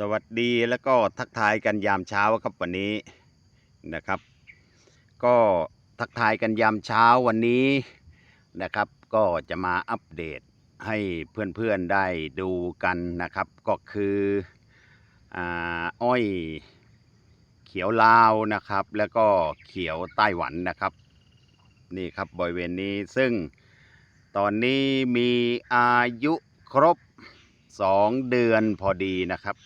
สวัสดีแล้วก็ทักทายกันยามเช้าครับวันนี้นะครับ ก็ทักทายกันยามเช้าวันนี้นะครับ ก็จะมาอัปเดตให้เพื่อนๆได้ดูกันนะครับ ก็คืออาอ้อยเขียวลาวนะครับ แล้วก็เขียวไต้หวันนะครับ นี่ครับบริเวณนี้ซึ่งตอนนี้มีอายุครบ 2 เดือนพอดีนะครับ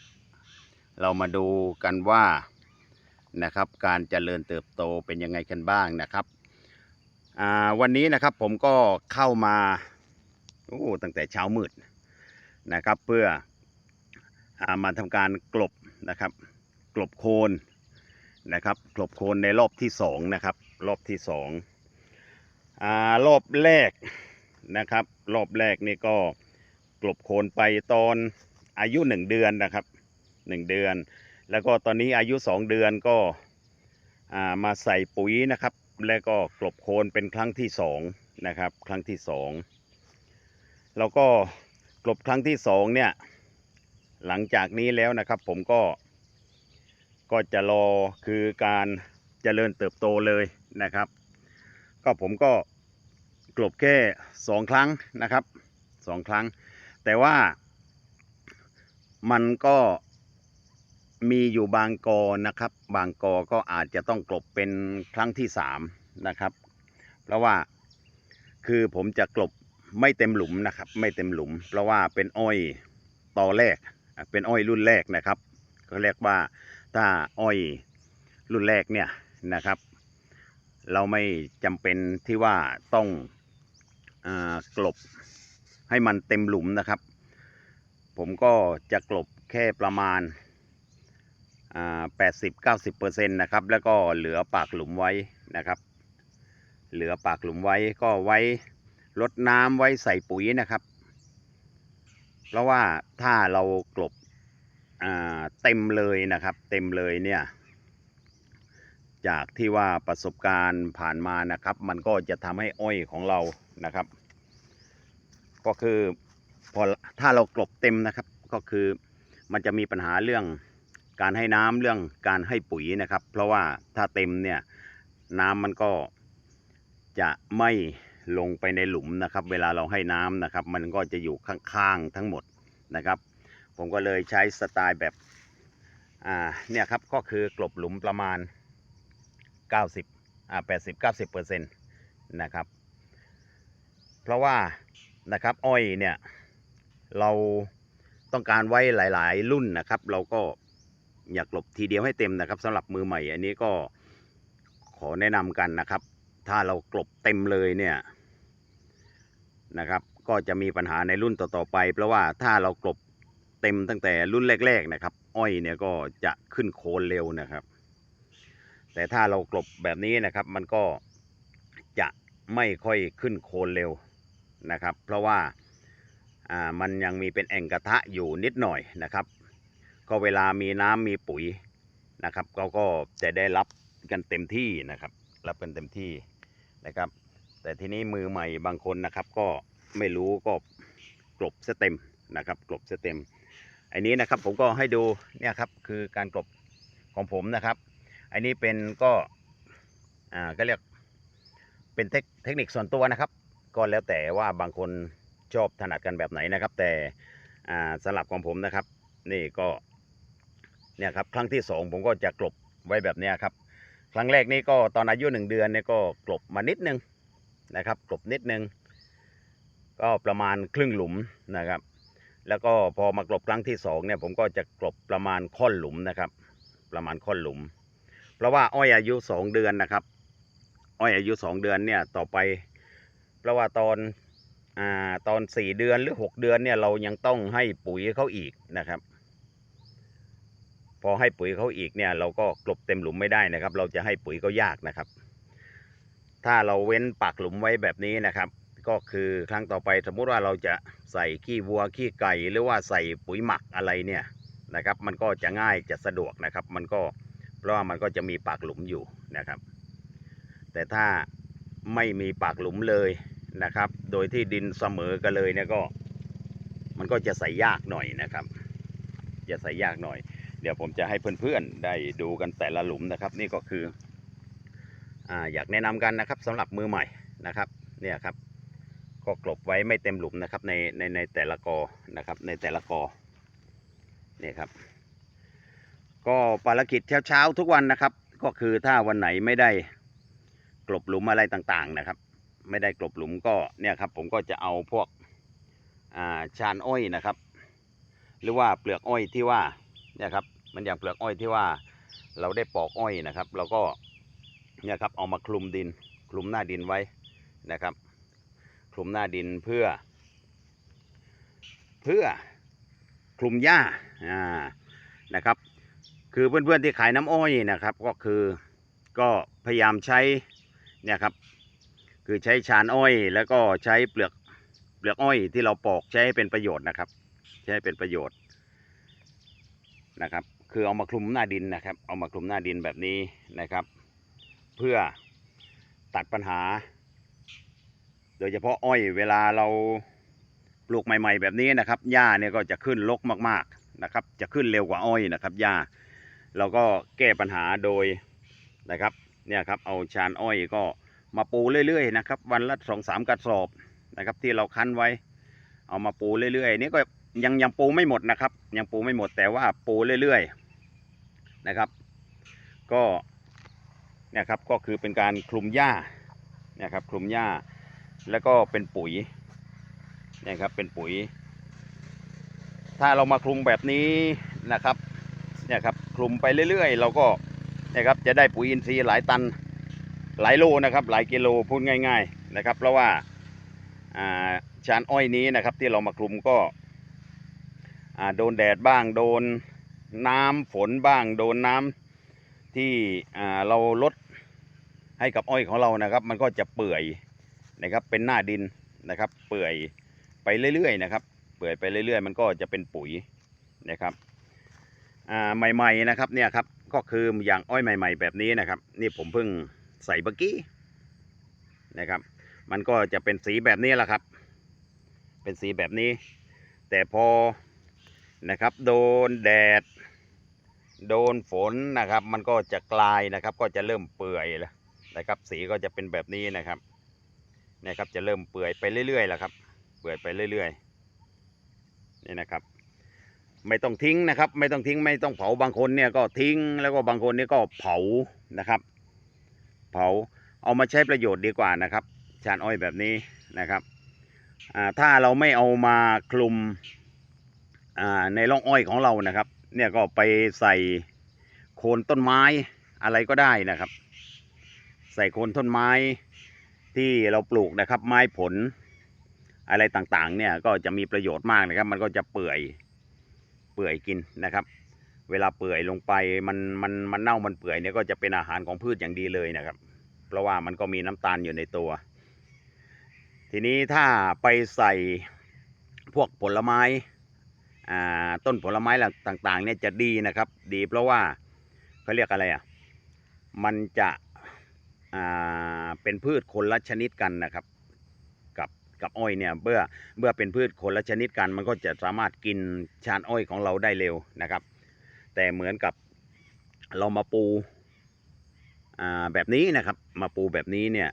เรามาดูกันว่านะครับการเจริญเติบโตเป็นยังไงกันบ้างนะครับวันนี้นะครับผมก็เข้ามาโอ้ตั้งแต่เช้ามืดนะครับ เพื่ออามาทำการกลบนะครับกลบโคนนะครับกลบโคนในรอบที่สองนะครับรอบที่สองรอบแรกนะครับ รอบแรกนี่ก็กลบโคนไปตอนอายุหนึ่งเดือนนะครับ หนึ่งเดือน แล้วก็ตอนนี้อายุสองเดือนก็ามาใส่ปุ๋ยนะครับ แล้วก็กลบโคนเป็นครั้งที่สองนะครับครั้งที่สองแล้วก็กลบครั้งที่สองเนี่ยหลังจากนี้แล้วนะครับผมก็ก็จะรอคือการเจริญเติบโตเลยนะครับ ก็ผมก็กลบแค่สองครั้งนะครับสองครั้ง แต่ว่ามันก็ มีอยู่บางกอนะครับ บางกอก็อาจจะต้องกลบเป็นครั้งที่สามนะครับ เพราะว่าคือผมจะกลบไม่เต็มหลุมนะครับ ไม่เต็มหลุม เพราะว่าเป็นอ้อยตอแรก เป็นอ้อยรุ่นแรกนะครับก็เรียกว่าถ้าอ้อยรุ่นแรกเนี่ยนะครับ เราไม่จำเป็นที่ว่าต้องอกลบให้มันเต็มหลุมนะครับ ผมก็จะกลบแค่ประมาณ แปดสิบเก้าสิบเปอร์เซ็นต์นะครับ แล้วก็เหลือปากหลุมไว้นะครับ เหลือปากหลุมไว้ก็ไว้ลดน้ำไว้ใส่ปุ๋ยนะครับ เพราะว่าถ้าเรากลบเต็มเลยนะครับ เต็มเลยเนี่ยจากที่ว่าประสบการณ์ผ่านมานะครับ มันก็จะทำให้อ้อยของเรานะครับ ก็คือพอถ้าเรากลบเต็มนะครับ ก็คือมันจะมีปัญหาเรื่อง การให้น้ำเรื่องการให้ปุ๋ยนะครับ เพราะว่าถ้าเต็มเนี่ยน้ำมันก็จะไม่ลงไปในหลุมนะครับ เวลาเราให้น้ำนะครับ มันก็จะอยู่ข้างๆทั้งหมดนะครับ ผมก็เลยใช้สไตล์แบบอ่าเนี่ยครับก็คือกลบหลุมประมาณ 90อ่า80 90เปอร์เซ็นต์นะครับ เพราะว่านะครับอ้อยเนี่ยเราต้องการไว้หลาย ๆ รุ่นนะครับ เราก็ อยากกลบทีเดียวให้เต็มนะครับสำหรับมือใหม่ อันนี้ก็ขอแนะนำกันนะครับ ถ้าเรากลบเต็มเลยเนี่ยนะครับ ก็จะมีปัญหาในรุ่นต่อๆไป เพราะว่าถ้าเรากลบเต็มตั้งแต่รุ่นแรก ๆนะครับ อ้อยเนี่ยก็จะขึ้นโคนเร็วนะครับ แต่ถ้าเรากลบแบบนี้นะครับ มันก็จะไม่ค่อยขึ้นโคนเร็วนะครับ เพราะว่ามันยังมีเป็นแอ่งกระทะอยู่นิดหน่อยนะครับ ก็เวลามีน้ำมีปุ๋ยนะครับก็ก็จะได้รับกันเต็มที่นะครับ รับกันเต็มที่นะครับ แต่ทีนี้มือใหม่บางคนนะครับ ก็ไม่รู้ก็กลบเสเต็มนะครับ กลบเสเต็มอันนี้นะครับผมก็ให้ดูเนี่ยครับคือการกลบของผมนะครับ อันนี้เป็นก็อ่าก็เรียกเป็นเทคเทคนิคส่วนตัวนะครับก็แล้วแต่ว่าบางคนชอบถนัดกันแบบไหนนะครับ แต่อ่าสำหรับของผมนะครับ นี่ก็ เนี่ยครับครั้งที่สองผมก็จะกลบไว้แบบนี้ครับ ครั้งแรกนี่ก็ตอนอายุหนึ่งเดือนเนี่ยก็กลบมานิดนึงนะครับ กลบนิดนึง ก็ประมาณครึ่งหลุมนะครับ แล้วก็พอมากลบครั้งที่สองเนี่ยผมก็จะกลบประมาณค่อนหลุมนะครับ ประมาณค่อนหลุม เพราะว่าอ้อยอายุสองเดือนนะครับ อ้อยอายุสองเดือนเนี่ยต่อไป เพราะว่าตอนอ่าตอนสี่เดือนหรือหกเดือนเนี่ยเรายังต้องให้ปุ๋ยเขาอีกนะครับ พอให้ปุ๋ยเขาอีกเนี่ยเราก็กลบเต็มหลุมไม่ได้นะครับ เราจะให้ปุ๋ยเขายากนะครับ ถ้าเราเว้นปากหลุมไว้แบบนี้นะครับ ก็คือครั้งต่อไปสมมุติว่าเราจะใส่ขี้วัวขี้ไก่ หรือว่าใส่ปุ๋ยหมักอะไรเนี่ยนะครับ มันก็จะง่ายจะสะดวกนะครับ มันก็เพราะว่ามันก็จะมีปากหลุมอยู่นะครับ แต่ถ้าไม่มีปากหลุมเลยนะครับ โดยที่ดินเสมอกันเลยเนี่ยก็ มันก็จะใส่ยากหน่อยนะครับ จะใส่ยากหน่อย เดี๋ยวผมจะให้เพื่อนๆได้ดูกันแต่ละหลุมนะครับ นี่ก็คือออยากแนะนำกันนะครับสำหรับมือใหม่นะครับเนี่ยครับก็กลบไว้ไม่เต็มหลุมนะครับในในในแต่ละกอนะครับในแต่ละกอเนี่ยครับ ก็ภารกิจเช้าๆทุกวันนะครับ ก็คือถ้าวันไหนไม่ได้กลบหลุมอะไรต่างๆนะครับ ไม่ได้กลบหลุมก็เนี่ยครับผมก็จะเอาพวกาชานอ้อยนะครับ หรือว่าเปลือกอ้อยที่ว่า เนี่ยครับมันอย่างเปลือกอ้อยที่ว่าเราได้ปอกอ้อยนะครับ เราก็เนี่ยครับเอามาคลุมดิน คลุมหน้าดินไว้นะครับ คลุมหน้าดินเพื่อ เพื่อคลุมหญ้าอ่านะครับ คือเพื่อนๆที่ขายน้ำอ้อยนะครับ ก็คือก็พยายามใช้เนี่ยครับ คือใช้ชานอ้อย แล้วก็ใช้เปลือกเปลือกอ้อยที่เราปอกใช้ให้เป็นประโยชน์นะครับ ใช้ให้เป็นประโยชน์ นะครับ คือเอามาคลุมหน้าดินนะครับ เอามาคลุมหน้าดินแบบนี้นะครับ เพื่อตัดปัญหา โดยเฉพาะอ้อยเวลาเราปลูกใหม่ ๆ แบบนี้นะครับหญ้าเนี่ยก็จะขึ้นรกมากๆนะครับ จะขึ้นเร็วกว่าอ้อยนะครับหญ้าเราก็แก้ปัญหาโดยนะครับเนี่ยครับเอาชานอ้อยก็มาปูเรื่อยๆนะครับ วันละสองสามกระสอบนะครับ ที่เราคั้นไว้ เอามาปูเรื่อยๆนี่ก็ ยังยังปูไม่หมดนะครับ ยังปูไม่หมดแต่ว่าปูเรื่อยๆนะครับ ก็เนี่ยครับก็คือเป็นการคลุมหญ้าเนี่ยครับคลุมหญ้าแล้วก็เป็นปุ๋ยเนี่ยครับเป็นปุ๋ย ถ้าเรามาคลุมแบบนี้นะครับเนี่ยครับคลุมไปเรื่อยๆ เราก็เนี่ยครับจะได้ปุ๋ยอินทรีย์หลายตันหลายโลนะครับ หลายกิโลพูดง่าย ๆนะครับ เพราะว่าอ่าชานอ้อยนี้นะครับที่เรามาคลุมก็ โดนแดดบ้างโดนน้ำฝนบ้างโดนน้ำที่อ่าเราลดให้กับอ้อยของเรานะครับ มันก็จะเปื่อยนะครับเป็นหน้าดินนะครับ เปื่อยไปเรื่อยๆนะครับ เปื่อยไปเรื่อย ๆ มันก็จะเป็นปุ๋ยนะครับอ่าใหม่ๆนะครับเนี่ยครับก็คืออย่างอ้อยใหม่ ๆ แบบนี้นะครับ นี่ผมเพิ่งใส่เมื่อกี้นะครับ มันก็จะเป็นสีแบบนี้แหละครับ เป็นสีแบบนี้ แต่พอ นะครับ โดนแดด โดนฝนนะครับ มันก็จะกลายนะครับ ก็จะเริ่มเปื่อยแล้วนะครับ สีก็จะเป็นแบบนี้นะครับนะครับ จะเริ่มเปื่อยไปเรื่อยๆแล้วครับ เปื่อยไปเรื่อยๆนี่นะครับ ไม่ต้องทิ้งนะครับ ไม่ต้องทิ้งไม่ต้องเผาบางคนเนี่ยก็ทิ้งแล้วก็บางคนเนี่ยก็เผานะครับ เผาเอามาใช้ประโยชน์ดีกว่านะครับ ชานอ้อยแบบนี้นะครับถ้าเราไม่เอามาคลุม ในร่องอ้อยของเรานะครับ เนี่ยก็ไปใส่โคนต้นไม้อะไรก็ได้นะครับ ใส่โคนต้นไม้ที่เราปลูกนะครับ ไม้ผลอะไรต่างๆ เนี่ยก็จะมีประโยชน์มากนะครับ มันก็จะเปื่อยเปื่อยกินนะครับ เวลาเปื่อยลงไปมันมันมันเน่ามันเปื่อยเนี่ยก็จะเป็นอาหารของพืชอย่างดีเลยนะครับ เพราะว่ามันก็มีน้ำตาลอยู่ในตัว ทีนี้ถ้าไปใส่พวกผลไม้ ต้นผลไม้ต่างๆเนี่ยจะดีนะครับ ดีเพราะว่าเขาเรียกอะไรอะมันจะเป็นพืชคนละชนิดกันนะครับ กับกับอ้อยเนี่ยเมื่อเมื่อเป็นพืชคนละชนิดกัน มันก็จะสามารถกินชานอ้อยของเราได้เร็วนะครับ แต่เหมือนกับเรามาปูแบบนี้นะครับ มาปูแบบนี้เนี่ย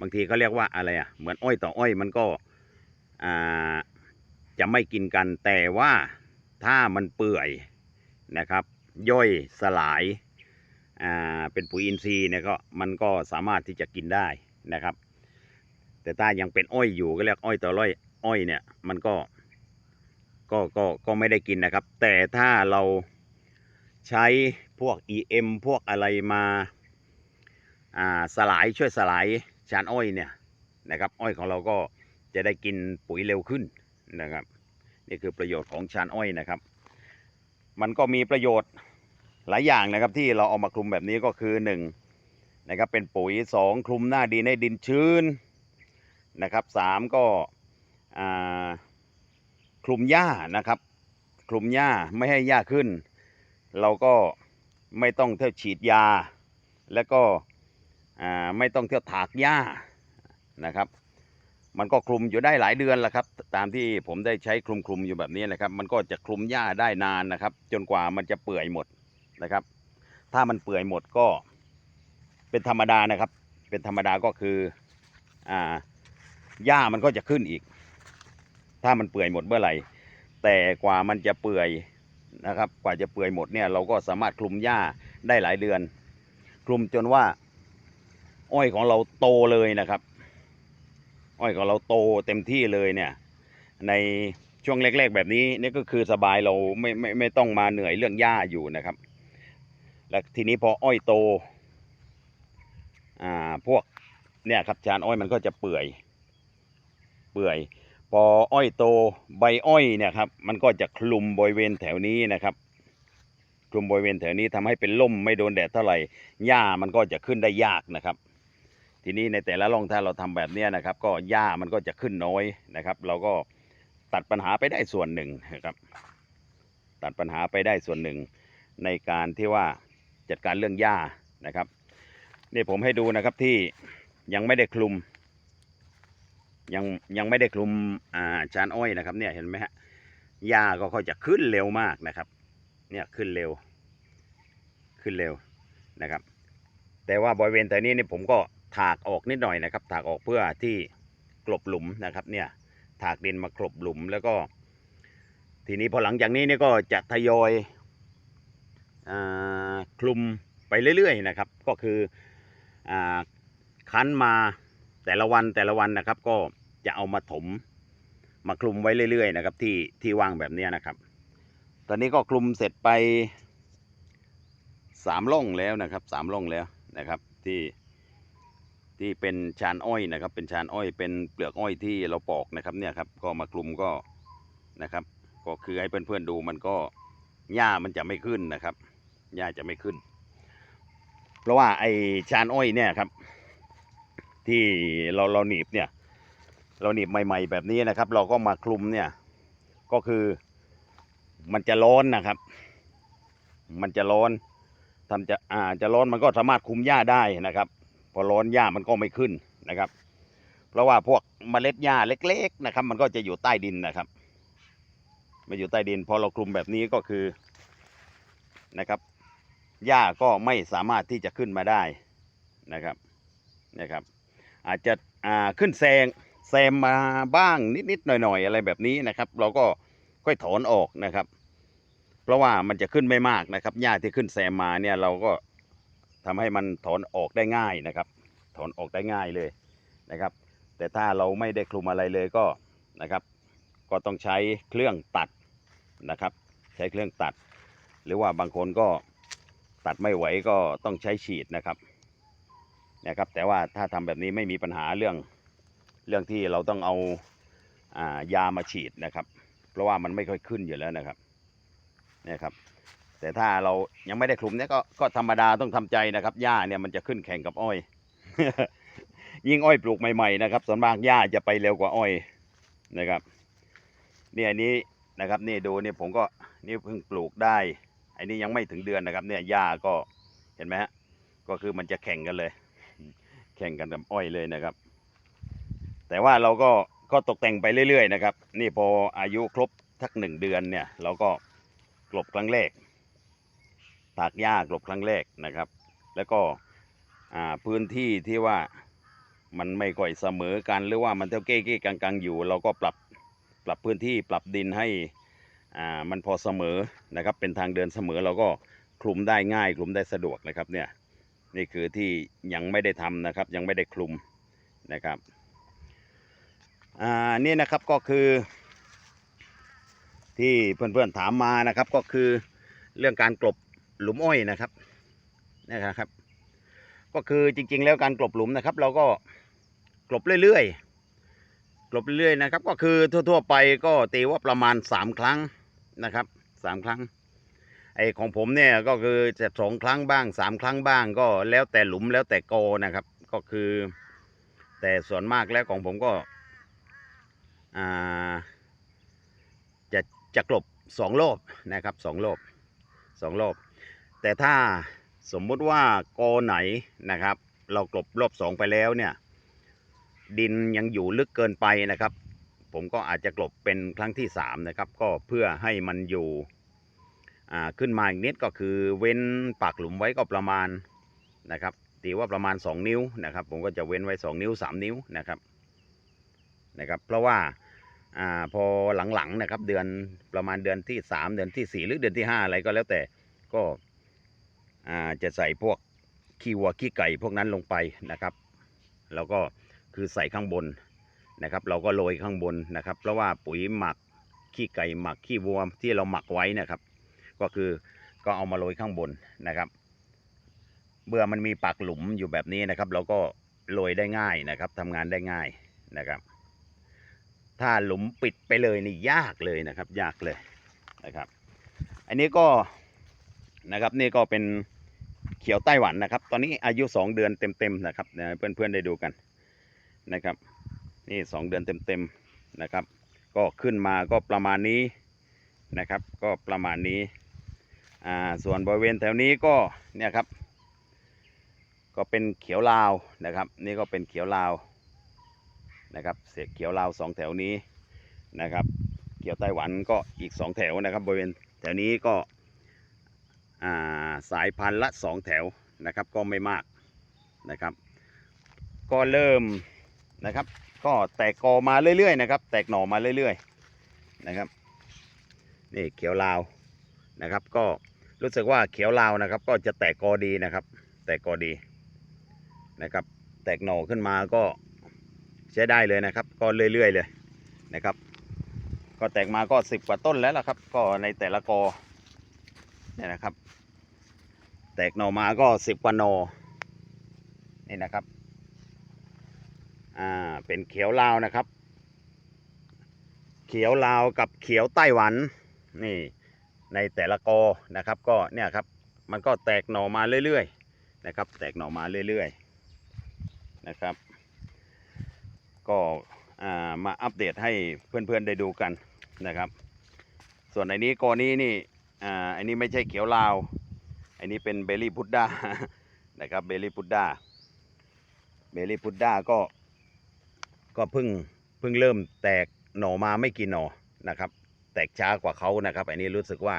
บางทีเขาเรียกว่าอะไรอะเหมือนอ้อยต่ออ้อยมันก็อ่า จะไม่กินกัน แต่ว่าถ้ามันเปื่อยนะครับ ย่อยสลายอ่าเป็นปุ๋ยอินทรีย์เนี่ยก็มันก็สามารถที่จะกินได้นะครับ แต่ถ้ายังเป็นอ้อยอยู่ก็เรียกอ้อยต่อร้อยอ้อยเนี่ยมันก็ก็ก็ก็ไม่ได้กินนะครับ แต่ถ้าเราใช้พวก EM พวกอะไรมาอ่าสลายช่วยสลายชานอ้อยเนี่ยนะครับ อ้อยของเราก็จะได้กินปุ๋ยเร็วขึ้น นะครับ นี่คือประโยชน์ของชานอ้อยนะครับ มันก็มีประโยชน์หลายอย่างนะครับที่เราเอามาคลุมแบบนี้ก็คือหนึ่งนะครับเป็นปุ๋ยสองคลุมหน้าดินให้ดินชื้นนะครับสามก็คลุมหญ้านะครับ คลุมหญ้าไม่ให้หญ้าขึ้น เราก็ไม่ต้องเที่ยวฉีดยา แล้วก็ไม่ต้องเที่ยวถากหญ้านะครับ มันก็คลุมอยู่ได้หลายเดือนแล้วครับ ตามที่ผมได้ใช้คลุมคลุมๆอยู่แบบนี้นะครับ มันก็จะคลุมหญ้าได้นานนะครับ จนกว่ามันจะเปื่อยหมดนะครับ ถ้ามันเปื่อยหมดก็ เป็นธรรมดานะครับ เป็นธรรมดาก็คืออ่าหญ้ามันก็จะขึ้นอีก ถ้ามันเปื่อยหมดเมื่อไหร่ แต่กว่ามันจะเปื่อยนะครับ กว่าจะเปื่อยหมดเนี่ย เราก็สามารถคลุมหญ้าได้หลายเดือน คลุมจนว่า อ้อยของเราโตเลยนะครับ อ้อยของเราโตเต็มที่เลยเนี่ย ในช่วงแรก ๆ แบบนี้นี่ก็คือสบายเราไม่ไม่ไม่ต้องมาเหนื่อยเรื่องหญ้าอยู่นะครับ แล้วทีนี้พออ้อยโตอ่าพวกเนี่ยครับจานอ้อยมันก็จะเปื่อย เปื่อย พออ้อยโตใบอ้อยเนี่ยครับ มันก็จะคลุมบริเวณแถวนี้นะครับ คลุมบริเวณแถวนี้ทำให้เป็นล่มไม่โดนแดดเท่าไหร่หญ้ามันก็จะขึ้นได้ยากนะครับ ทีนี้ในแต่ละร่องถ้าเราทำแบบนี้นะครับ ก็หญ้ามันก็จะขึ้นน้อยนะครับ เราก็ตัดปัญหาไปได้ส่วนหนึ่งนะครับ ตัดปัญหาไปได้ส่วนหนึ่ง ในการที่ว่าจัดการเรื่องหญ้านะครับนี่ผมให้ดูนะครับที่ยังไม่ได้คลุม ยังยังไม่ได้คลุมอ่าชานอ้อยนะครับ เนี่ยเห็นไหมฮะหญ้าก็ค่อยจะขึ้นเร็วมากนะครับ เนี่ยขึ้นเร็ว ขึ้นเร็วนะครับ แต่ว่าบริเวณแต่นี้นี่ผมก็ ถากออกนิดหน่อยนะครับ ถากออกเพื่อที่กลบหลุมนะครับ เนี่ยถากดินมากลบหลุมแล้วก็ ทีนี้พอหลังจากนี้เนี่ยก็จะทยอยอคลุมไปเรื่อยๆนะครับ ก็คืออคั้นมาแต่ละวันแต่ละวันนะครับ ก็จะเอามาถมมาคลุมไว้เรื่อยๆนะครับ ที่ที่ว่างแบบนี้นะครับ ตอนนี้ก็คลุมเสร็จไปสามร่องแล้วนะครับสามร่องแล้วนะครับ ที่ ที่เป็นชานอ้อยนะครับ เป็นชานอ้อย เป็นเปลือกอ้อยที่เราปอกนะครับเนี่ยครับก็มาคลุมก็นะครับ ก็คือให้เพื่อนๆดูมันก็หญ้ามันจะไม่ขึ้นนะครับหญ้าจะไม่ขึ้น เพราะว่าไอชานอ้อยเนี่ยครับ ที่เราเราหนีบเนี่ย เราหนีบใหม่ ๆ แบบนี้นะครับ เราก็มาคลุมเนี่ย ก็คือมันจะร้อนนะครับ มันจะร้อนทำจะอ่าจะร้อนมันก็สามารถคุมหญ้าได้นะครับ อร้อนหญ้ามันก็ไม่ขึ้นนะครับ เพราะว่าพวกเมล็ดหญ้าเล็ก ๆนะครับ มันก็จะอยู่ใต้ดินนะครับมาอยู่ใต้ดินพอเราคลุมแบบนี้ก็คือนะครับหญ้าก็ไม่สามารถที่จะขึ้นมาได้นะครับนะครับ อาจจะอ่าขึ้นแซงแซมมาบ้างนิดๆหน่อยๆอะไรแบบนี้นะครับ เราก็ค่อยถอนออกนะครับ เพราะว่ามันจะขึ้นไม่มากนะครับหญ้าที่ขึ้นแซมมาเนี่ยเราก็ ทำให้มันถอนออกได้ง่ายนะครับ ถอนออกได้ง่ายเลยนะครับ แต่ถ้าเราไม่ได้คลุมอะไรเลยก็นะครับ ก็ต้องใช้เครื่องตัดนะครับ ใช้เครื่องตัด หรือว่าบางคนก็ตัดไม่ไหวก็ต้องใช้ฉีดนะครับนะครับ แต่ว่าถ้าทำแบบนี้ไม่มีปัญหาเรื่องเรื่องที่เราต้องเอาอายามาฉีดนะครับ เพราะว่ามันไม่ค่อยขึ้นอยู่แล้วนะครับนี่ครับ แต่ถ้าเรายังไม่ได้คลุมเนี่ยก็ก็ธรรมดาต้องทำใจนะครับหญ้าเนี่ยมันจะขึ้นแข่งกับอ้อย ยิ่งอ้อยปลูกใหม่ๆนะครับส่วนมากหญ้าจะไปเร็วกว่าอ้อยนะครับเนี่ยอันนี้นะครับนี่ดูนี่ผมก็นี่เพิ่งปลูกได้อันนี้ยังไม่ถึงเดือนนะครับ เนี่ยหญ้าก็เห็นไหมฮะก็คือมันจะแข่งกันเลย แข่งกันกับอ้อยเลยนะครับ แต่ว่าเราก็ก็ตกแต่งไปเรื่อยๆนะครับ นี่พออายุครบทักหนึ่งเดือนเนี่ย เราก็กลบครั้งแรก ถากหญ้ากลบครั้งแรกนะครับ แล้วก็พื้นที่ที่ว่ามันไม่ค่อยเสมอกันหรือว่ามันเท่าเก้เก้กังกังๆ อยู่ เราก็ปรับปรับพื้นที่ปรับดินให้มันพอเสมอนะครับ เป็นทางเดินเสมอเราก็คลุมได้ง่ายคลุมได้สะดวกนะครับเนี่ยนี่คือที่ยังไม่ได้ทำนะครับ ยังไม่ได้คลุมนะครับอ่านี่นะครับก็คือ ที่เพื่อนๆถามมานะครับก็คือเรื่องการกลบ หลุมอ้อยนะครับนะครับ ก็คือจริง ๆ แล้วการกลบหลุมนะครับ เราก็กลบเรื่อยๆกลบเรื่อยๆนะครับ ก็คือทั่ว ๆ ไปก็ตีว่าประมาณสามครั้งนะครับสามครั้งไอของผมเนี่ยก็คือจะสองครั้งบ้างสามครั้งบ้าง ก็แล้วแต่หลุมแล้วแต่โกนะครับ ก็คือ แต่ส่วนมากแล้วของผมก็จะจะกลบสองรอบนะครับสองรอบสองรอบ แต่ถ้าสมมุติว่าโกไหนนะครับ เรากลบรอบสองไปแล้วเนี่ย ดินยังอยู่ลึกเกินไปนะครับ ผมก็อาจจะกลบเป็นครั้งที่สามนะครับ ก็เพื่อให้มันอยู่ขึ้นมาอีกนิดก็คือเว้นปากหลุมไว้ก็ประมาณนะครับตีว่าประมาณ 2 นิ้วนะครับ ผมก็จะเว้นไว้ 2 นิ้ว 3 นิ้วนะครับนะครับ เพราะว่าอพอหลังๆนะครับ เดือนประมาณเดือนที่ 3 เดือนทีสี่4 หรือเดือนที่ 5 อะไรก็แล้วแต่ก็ จะใส่พวกขี้วัวขี้ไก่พวกนั้นลงไปนะครับ แล้วก็คือใส่ข้างบนนะครับ เราก็โรยข้างบนนะครับ เพราะว่าปุ๋ยหมักขี้ไก่หมักขี้วัวที่เราหมักไว้นะครับ ก็คือก็เอามาโรยข้างบนนะครับเมื่อมันมีปากหลุมอยู่แบบนี้นะครับ เราก็โรยได้ง่ายนะครับทำงานได้ง่ายนะครับ ถ้าหลุมปิดไปเลยนี่ยากเลยนะครับ ยากเลยนะครับ อันนี้ก็นะครับนี่ก็เป็น เขียวไต้หวันนะครับ ตอนนี้อายุ 2 เดือนเต็มๆนะครับเพื่อนๆได้ดูกันนะครับ นี่ 2 เดือนเต็มๆนะครับ ก็ขึ้นมาก็ประมาณนี้นะครับ ก็ประมาณนี้อ่าส่วนบริเวณแถวนี้ก็เนี่ยครับ ก็เป็นเขียวลาวนะครับ นี่ก็เป็นเขียวลาวนะครับเศษเขียวลาวสองแถวนี้นะครับ เขียวไต้หวันก็อีกสองแถวนะครับ บริเวณแถวนี้ก็ สายพันธุ์ละสองแถวนะครับก็ไม่มากนะครับ ก็เริ่มนะครับ ก็แตกกอมาเรื่อยๆนะครับ แตกหน่อมาเรื่อยๆนะครับนี่เขียวลาวนะครับ ก็รู้สึกว่าเขียวลาวนะครับ ก็จะแตกกอดีนะครับ แตกกอดีนะครับ แตกหน่อขึ้นมาก็ใช้ได้เลยนะครับ ก็เรื่อยๆเลยนะครับ ก็แตกมาก็สิบกว่าต้นแล้วล่ะครับ ก็ในแต่ละกอ เนี่ยนะครับ แตกหน่อมาก็สิบกว่าหน่อนี่นะครับ อ่า เป็นเขียวลาวนะครับ เขียวลาวกับเขียวไต้หวัน นี่ในแต่ละกอนะครับ ก็เนี่ยครับ มันก็แตกหน่อมาเรื่อยๆนะครับ แตกหน่อมาเรื่อยๆนะครับ ก็อ่ามาอัปเดตให้เพื่อนๆได้ดูกันนะครับ ส่วนอันนี้กอนี้นี่ อ่าอันนี้ไม่ใช่เขียวลาว อันนี้เป็นเบลลี่พุดด้านะครับเบลลี่พุดด้าเบลลี่พุดด้าก็ก็เพิ่งเพิ่งเริ่มแตกหน่อมาไม่กี่หน่อนะครับ แตกช้ากว่าเขานะครับ อันนี้รู้สึกว่า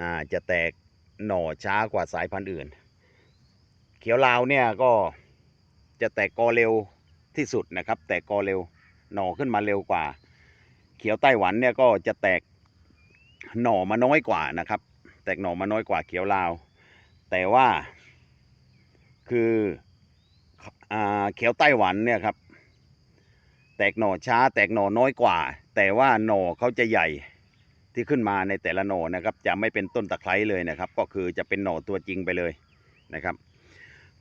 อ่าจะแตกหน่อช้ากว่าสายพันธุ์อื่น เขียวลาวเนี่ยก็จะแตกกอเร็วที่สุดนะครับ แตกกอเร็วหน่อขึ้นมาเร็วกว่า เขียวไต้หวันเนี่ยก็จะแตก หน่อมาน้อยกว่านะครับ แตกหน่อมาน้อยกว่าเขียวลาว แต่ว่าคืออเขียวไต้หวันเนี่ยครับ แตกหน่อช้า แตกหน่อน้อยกว่า แต่ว่าหน่อเขาจะใหญ่ที่ขึ้นมาในแต่ละหน่อนะครับ จะไม่เป็นต้นตะไคร้เลยนะครับ ก็คือจะเป็นหน่อตัวจริงไปเลยนะครับ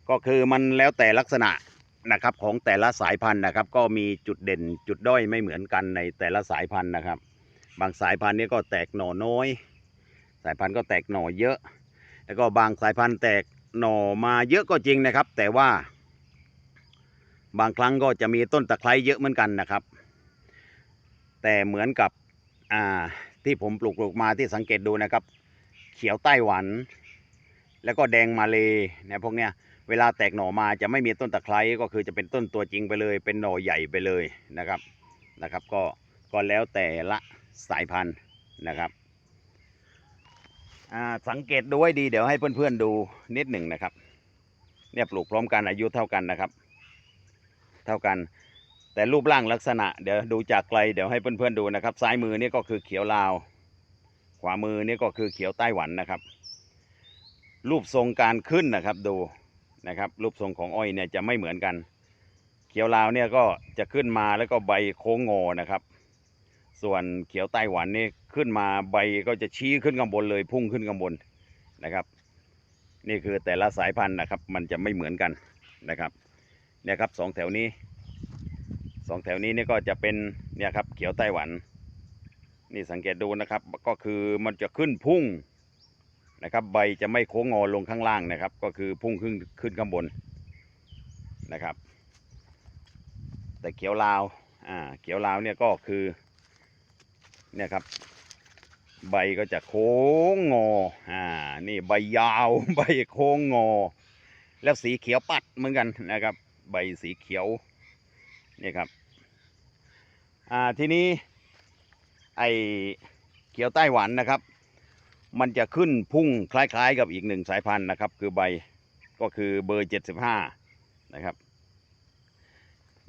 ก็คือมันแล้วแต่ลักษณะนะครับของแต่ละสายพันธุ์นะครับ ก็มีจุดเด่นจุดด้อยไม่เหมือนกันในแต่ละสายพันธุ์นะครับ บางสายพันธุ์นี่ก็แตกหน่อน้อย สายพันธุ์ก็แตกหน่อเยอะ แล้วก็บางสายพันธุ์แตกหน่อมาเยอะก็จริงนะครับ แต่ว่า บางครั้งก็จะมีต้นตะไคร้เยอะเหมือนกันนะครับ แต่เหมือนกับอ่าที่ผมปลูกปลูกมาที่สังเกตดูนะครับ เขียวไต้หวัน แล้วก็แดงมาเลยเนี่ยพวกเนี้ยเวลาแตกหน่อมาจะไม่มีต้นตะไคร้ก็คือจะเป็นต้นตัวจริงไปเลย เป็นหน่อใหญ่ไปเลยนะครับนะครับ ก็ก็แล้วแต่ละ สายพันธุ์นะครับอ่าสังเกตดูให้ดีเดี๋ยวให้เพื่อนๆดูนิดหนึ่งนะครับ เนี่ยปลูกพร้อมกันอายุเท่ากันนะครับ เท่ากัน แต่รูปร่างลักษณะ เดี๋ยวดูจากไกลเดี๋ยวให้เพื่อนๆดูนะครับ ซ้ายมือนี่ก็คือเขียวลาว ขวามือนี่ก็คือเขียวไต้หวันนะครับ รูปทรงการขึ้นนะครับดูนะครับรูปทรงของอ้อยเนี่ยจะไม่เหมือนกัน เขียวลาวเนี่ยก็จะขึ้นมาแล้วก็ใบโค้งงอนะครับ ส่วนเขียวไต้หวันนี่ขึ้นมาใบก็จะชี้ขึ้นข้างบนเลยพุ่งขึ้นข้างบนนะครับ นี่คือแต่ละสายพันธุ์นะครับ มันจะไม่เหมือนกันนะครับเนี่ยครับสองแถวนี้สองแถวนี้นี่ก็จะเป็นเนี่ยครับเขียวไต้หวัน นี่สังเกตดูนะครับ ก็คือมันจะขึ้นพุ่งนะครับ ใบจะไม่โค้งงอลงข้างล่างนะครับ ก็คือพุ่งขึ้นขึ้นข้างบนนะครับ แต่เขียวลาวอ่าเขียวลาวเนี่ยก็คือ เนี่ยครับ ใบก็จะโค้งงออ่านี่ใบยาวใบโค้งงอ แล้วสีเขียวปัดเหมือนกันนะครับ ใบสีเขียวนี่ครับอ่าทีนี้ไอเขียวไต้หวันนะครับ มันจะขึ้นพุ่งคล้ายๆกับอีกหนึ่งสายพันธุ์นะครับ คือใบก็คือเบอร์เจ็ดสิบห้านะครับ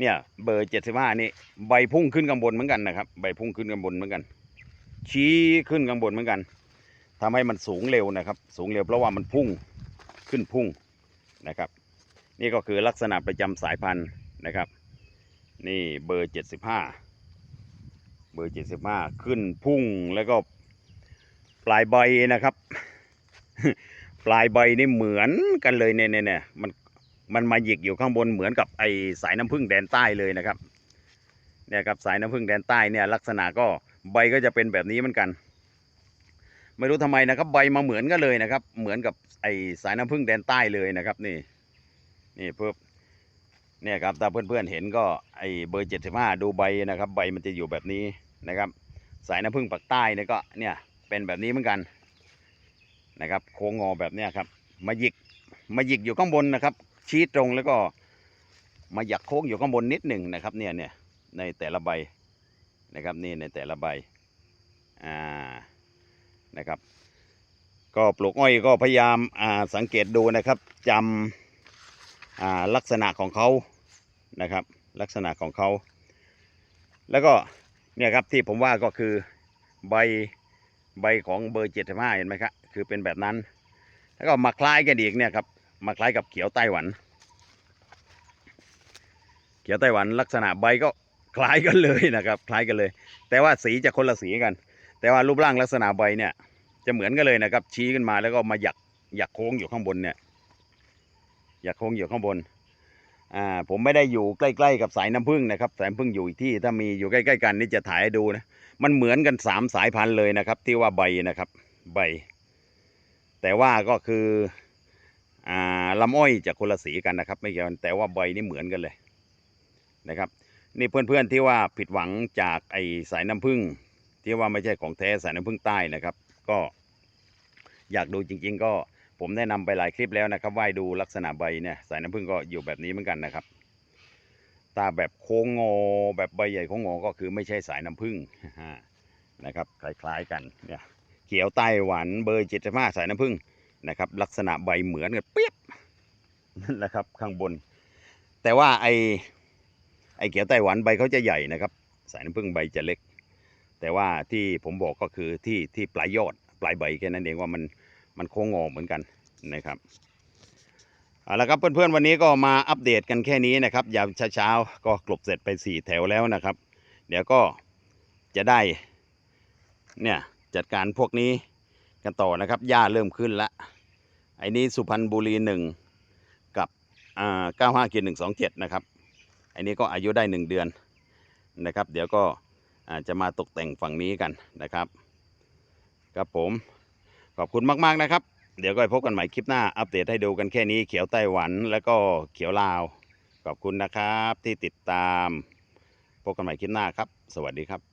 เนี่ย เบอร์เจ็ดสิบห้านี่ใบพุ่งขึ้นข้างบนเหมือนกันนะครับ ใบพุ่งขึ้นข้างบนเหมือนกัน ชี้ขึ้นข้างบนเหมือนกันทำให้มันสูงเร็วนะครับ สูงเร็วเพราะว่ามันพุ่งขึ้นพุ่งนะครับ นี่ก็คือลักษณะประจำสายพันธุ์นะครับ นี่เบอร์เจ็ดสิบห้าเบอร์เจ็ดสิบห้าขึ้นพุ่งแล้วก็ปลายใบนะครับ ปลายใบนี่เหมือนกันเลยเนี่ยเนี่ยเนี่ยมัน มันมาหยิกอยู่ข้างบนเหมือนกับไอสายน้ำผึ้งแดนใต้เลยนะครับเนี่ยครับสายน้ำผึ้งแดนใต้เนี่ยลักษณะก็ใบก็จะเป็นแบบนี้เหมือนกัน ไม่รู้ทำไมนะครับ ใบมาเหมือนกันเลยนะครับ เหมือนกับไอสายน้ำผึ้งแดนใต้เลยนะครับ นี่ นี่เพิ่มเนี่ยครับถ้าเพื่อนๆเห็นก็ไอเบอร์เจ็ดสิบห้าดูใบนะครับ ใบมันจะอยู่แบบนี้นะครับ สายน้ำผึ้งปักใต้เนี่ยก็เนี่ยเป็นแบบนี้เหมือนกันนะครับ โค้งงอแบบเนี้ยครับ มาหยิกมาหยิกอยู่ข้างบนนะครับ ชี้ตรงแล้วก็มาหยักโค้งอยู่ข้างบนนิดหนึ่งนะครับเนี่ยเนี่ยในแต่ละใบนะครับนี่ในแต่ละใบอ่านะครับ ก็ปลูกอ้อยก็พยายามอ่าสังเกตดูนะครับจำอ่าลักษณะของเขานะครับ ลักษณะของเขา แล้วก็เนี่ยครับที่ผมว่าก็คือใบใบของเบอร์เจ็ดสิบห้าเห็นไหมครับคือเป็นแบบนั้น แล้วก็มาคล้ายกันอีกเนี่ยครับ มาคล้ายกับเขียวไต้หวัน เขียวไต้หวันลักษณะใบก็คล้ายกันเลยนะครับ คล้ายกันเลย แต่ว่าสีจะคนละสีกัน แต่ว่ารูปร่างลักษณะใบเนี่ยจะเหมือนกันเลยนะครับ ชี้ขึ้นมาแล้วก็มาหยักหยักโค้งอยู่ข้างบนเนี่ยหยักโค้งอยู่ข้างบนอ่าผมไม่ได้อยู่ใกล้ๆกับสายน้ำผึ้งนะครับ สายน้ำผึ้งอยู่อีกที่ถ้ามีอยู่ใกล้ๆกันนี่จะถ่ายให้ดูนะมันเหมือนกันสามสายพันธุ์เลยนะครับ ที่ว่าใบนะครับ ใบ แต่ว่าก็คือ ลำอ้อยจะคนละสีกันนะครับ ไม่เกี่ยวกันแต่ว่าใบนี่เหมือนกันเลยนะครับ นี่เพื่อนๆที่ว่าผิดหวังจากไอสายน้ำผึ้งที่ว่าไม่ใช่ของแท้สายน้ำผึ้งใต้นะครับ ก็อยากดูจริง ๆ ก็ผมแนะนำไปหลายคลิปแล้วนะครับว่าให้ดูลักษณะใบเนี่ยสายน้ำผึ้งก็อยู่แบบนี้เหมือนกันนะครับ ตาแบบโค้งงอแบบใบใหญ่โค้งงอก็คือไม่ใช่สายน้ำผึ้งนะครับ คล้ายๆกันเนี่ยเขียวไต้หวันเบอร์เจ็ดสิบห้าสายน้ำผึ้ง นะครับ ลักษณะใบเหมือนกันเปียบนั่นแหละครับข้างบน แต่ว่าไอไอเขียวไต้หวันใบเขาจะใหญ่นะครับสายน้ำผึ้งใบจะเล็ก แต่ว่าที่ผมบอกก็คือที่ที่ปลายยอดปลายใบแค่นั้นเองว่ามันมันโค้งงอเหมือนกันนะครับเอาละครับเพื่อนๆวันนี้ก็มาอัปเดตกันแค่นี้นะครับยามเช้าๆก็กลบเสร็จไปสี่แถวแล้วนะครับ เดี๋ยวก็จะได้เนี่ยจัดการพวกนี้ กันต่อนะครับหญ้าเริ่มขึ้นละไอ้นี้สุพรรณบุรีหนึ่งกับอ่าเก้าห้าเกียร์หนึ่งสองเจ็ดนะครับไอ้นี้ก็อายุได้หนึ่งเดือนนะครับ เดี๋ยวก็จะมาตกแต่งฝั่งนี้กันนะครับครับผมขอบคุณมากๆนะครับ เดี๋ยวก็พบกันใหม่คลิปหน้าอัปเดตให้ดูกันแค่นี้เขียวไต้หวันแล้วก็เขียวลาว ขอบคุณนะครับที่ติดตามพบกันใหม่คลิปหน้าครับ สวัสดีครับ